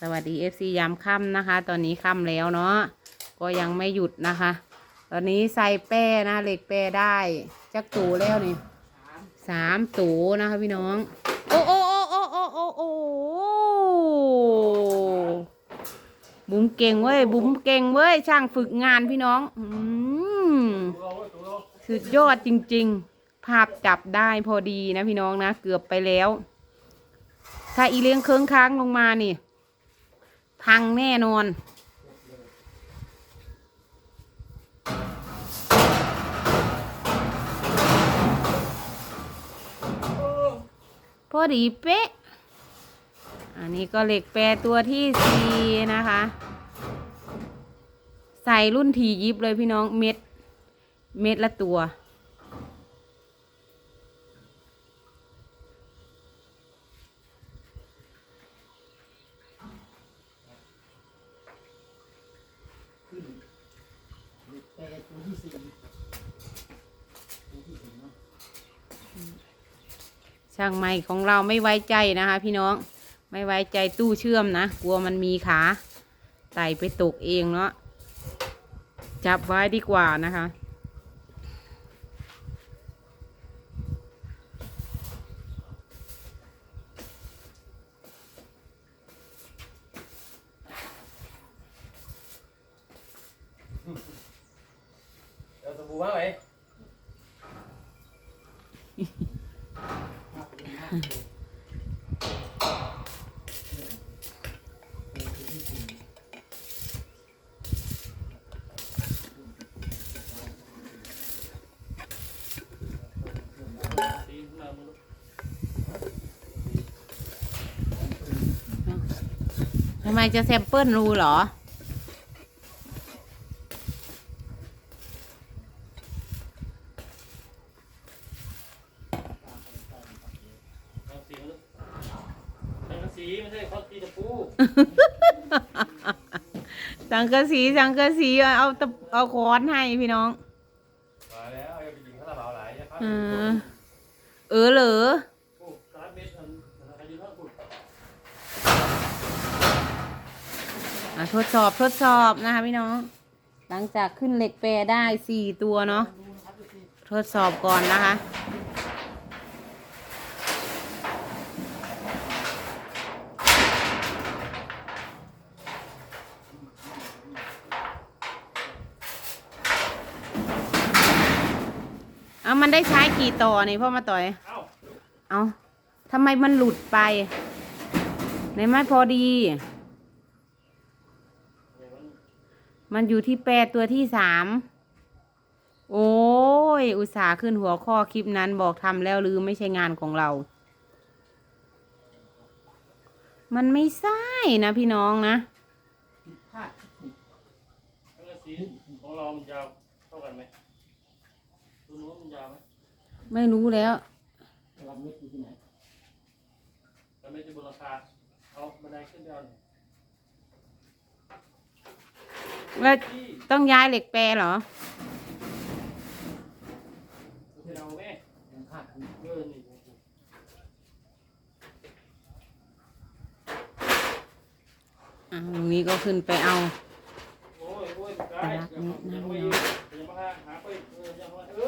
สวัสดี FC ยามค่ำนะคะ ตอนนี้ค่ำแล้วเนาะก็ยังไม่หยุดนะคะ ตอนนี้ใส่แป้นะเหล็กแป้ได้จักตูแล้วนี่สามตูนะคะพี่น้อง โอ้โอ้โอ้โอ้โอ้โอ้โอ้บุ๋มเก่งเว้ย บุ๋มเก่งเว้ย ช่างฝึกงานพี่น้องอืมสุดยอดจริง ๆ ภาพจับได้พอดีนะพี่น้องนะ เกือบไปแล้ว ถ้าอีเลี้ยงเคืองค้างลงมานี่ พังแน่นอนพอดีเป๊ะ อันนี้ก็เหล็กแปรตัวที่สี่นะคะ ใส่รุ่นทียิบเลยพี่น้องเม็ด เม็ดละตัว ตัวที่สี่ตัวที่สี่เนาะช่างไม้ของเราไม่ไว้ใจนะคะ พี่น้องไม่ไว้ใจตู้เชื่อมนะ กลัวมันมีขาใส่ไปตกเองเนาะจับไว้ดีกว่านะคะ ว่าไหมทำไมจะแซมเปิลรูเหรอ เอาสีมาดู สังกะสีไม่ใช่เขาตีตะปูสังกะสีสังกะสีเอาตะเอาค้อนให้พี่น้อง มาแล้วอย่าไปยิงข้าวเหลาหลายนะครับเออเออเหรอโอ้สามเมตรอันอายุเท่าคุณอะทดสอบทดสอบนะคะพี่น้อง หลังจากขึ้นเหล็กแปรได้สี่ตัวเนาะ ทดสอบก่อนนะคะ มันได้ใช้กี่ต่อนี่พ่อมาต่อย เอ้าเอาทำไมมันหลุดไปในไม่พอดี มันอยู่ที่แปรตัวที่สาม โอ้ย อุตส่าห์ขึ้นหัวข้อคลิปนั้นบอกทำแล้วลืมไม่ใช่งานของเรา มันไม่ใช่นะพี่น้องนะผิดพลาดเทคนิคสังกะสีของเรามันยาวเท่ากันไหม ตัวนู้นมันยาวไหมไม่รู้แล้วลำเม็ดอยู่ที่ไหนแต่ไม่จะบนราคาเอาบันไดขึ้นไปเอาหน่อยว่าที่ต้องย้ายเหล็กแปรเหรอที่เราแม่ยังพลาดอยู่เออนี่อะตรงนี้ก็ขึ้นไปเอาโอ้ยโอ้ยกายอย่ามาอย่ามาอยู่อย่ามาหาไปเอออย่ามาเออนั่นแหละ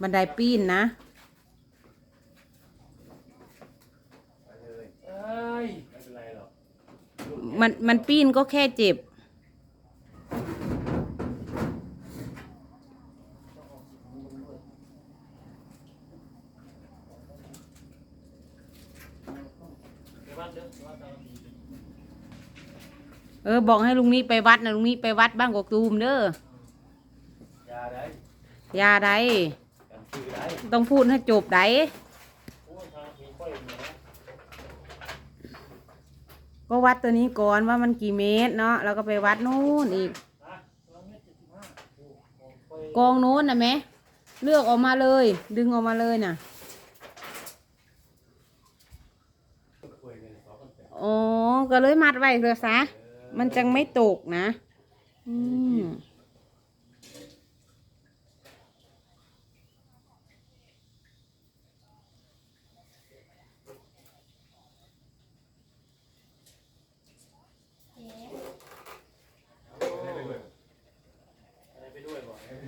บันไดปีนนะเอ้ยไม่เป็นไรหรอกมันมันปีนก็แค่เจ็บเดี๋ยวว่าเดี๋ยวเดี๋ยวว่าตามทีเออ บอกให้ลุงนี้ไปวัดนะลุงนี้ไปวัดบ้านกอกตูมเด้อยาได้ ยาใดกัน คือได้ต้องพูดให้จบไดโอ้ยทางมีค่อยเหนือก็วัดตัวนี้ก่อนว่ามันกี่เมตรเนาะแล้วก็ไปวัดนู่นอีกนะสองเมตรเจ็ดสิบห้าโอ้โหค่อยกองนู้นนะแม่เลือกออกมาเลย ดึงออกมาเลยน่ะค่อยกันสองกันแปดอ๋อก็เลยมัดไว้เลยซะมันจังไม่ตกนะ อืม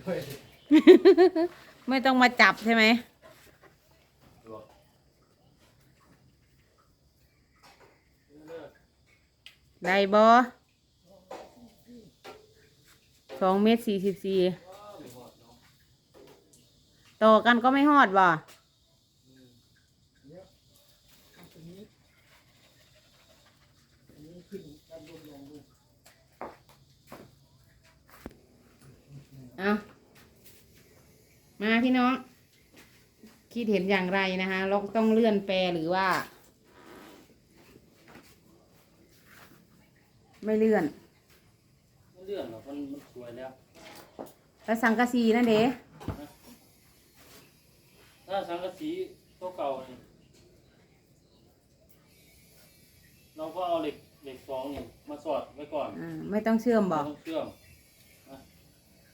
ด้วยไม่ต้องมาจับใช่ไหมได้บอสองเมตรสี่สิบสี่ต่อกันก็ไม่หอดบ่เอา มาพี่น้อง คิดเห็นอย่างไรนะคะเราต้องเลื่อนแปรหรือว่า ไม่เลื่อนไม่เลื่อนหรอกมันมันสวยแล้วแล้วสังกะสีนั่นเด้ถ้าสังกะสีตัวเก่านี่เราก็เอาเหล็กเหล็กสองนี่มาสอดไว้ก่อนอ่าไม่ต้องเชื่อมไม่บอกต้องเชื่อมนะ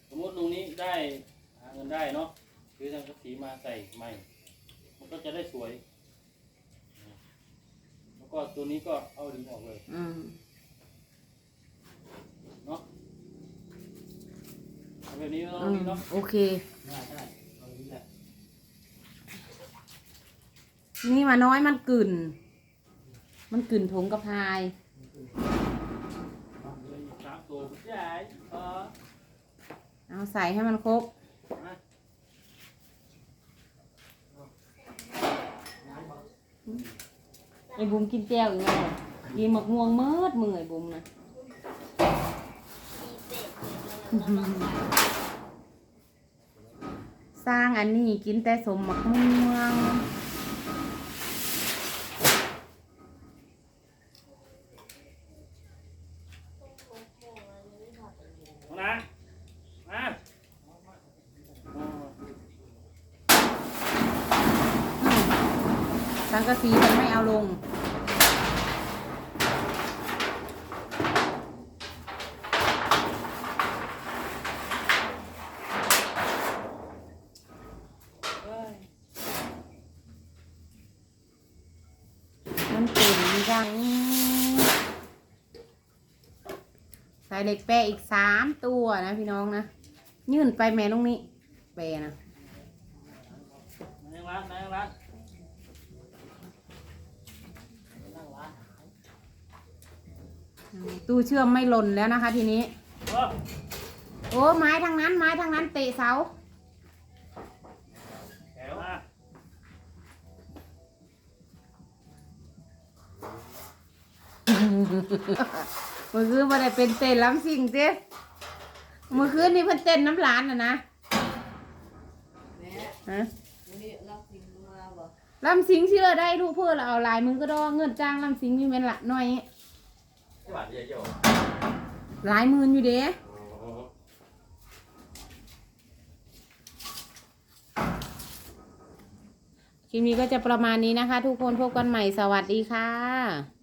สมมติตรงนี้ได้หาเงิ นได้เนาะหรือสังกะสีมาใส่ใหม่ มันก็จะได้สวย แล้วก็ตัวนี้ก็เอาดึงออกเลยอืมเนาะเอาแบบนี้เนาะอืมนี่เนาะโอเค ได้ได้เอาอย่างนี้แหละนี่มาน้อยมันกึ่น มันกึ่นถงกระพายวางเลยสามตัวใหญ่เออเอาใส่ให้มันครบมาน้ำบอก ไอ้บุ้มกินแก้วอีกแล้วกินหมกม่วงเมิดมือไอ้บุ้มนะสร้างอันนี้กินแต่สมหมกม่วง เอานะมาอ๋อ สังกะสีมันไม่เอาลง มันกึ่นยังใส่เหล็กแปรอีกสามตัวนะพี่น้องนะ ยื่นไปแม่ตรงนี้แปรนะ นายรัดนายรัด นั่งร้าน อืม ตู้เชื่อมไม่หล่นแล้วนะคะทีนี้ โอ้โอ้ไม้ทางนั้นไม้ทางนั้นเตะเสาแถวมาเมื่อคืนมาได้เป็นเต้นล้ำสิ่งเจ้เมื่อคืนนี่เพิ่นเต้นน้ำหลานน่ะนะแม่ฮะวันนี้รับสิงมาบ่ลำสิงเชื่อได้ลูกเพื่อเราเอาลายมือก็ดอเงินจ้างลำสิงมีเป็นละหน่อย ที่หวานเยอะหลายหมื่นอยู่เด้ๆคลิปนี้ก็จะประมาณนี้นะคะ ทุกคนพบกันใหม่สวัสดีค่ะ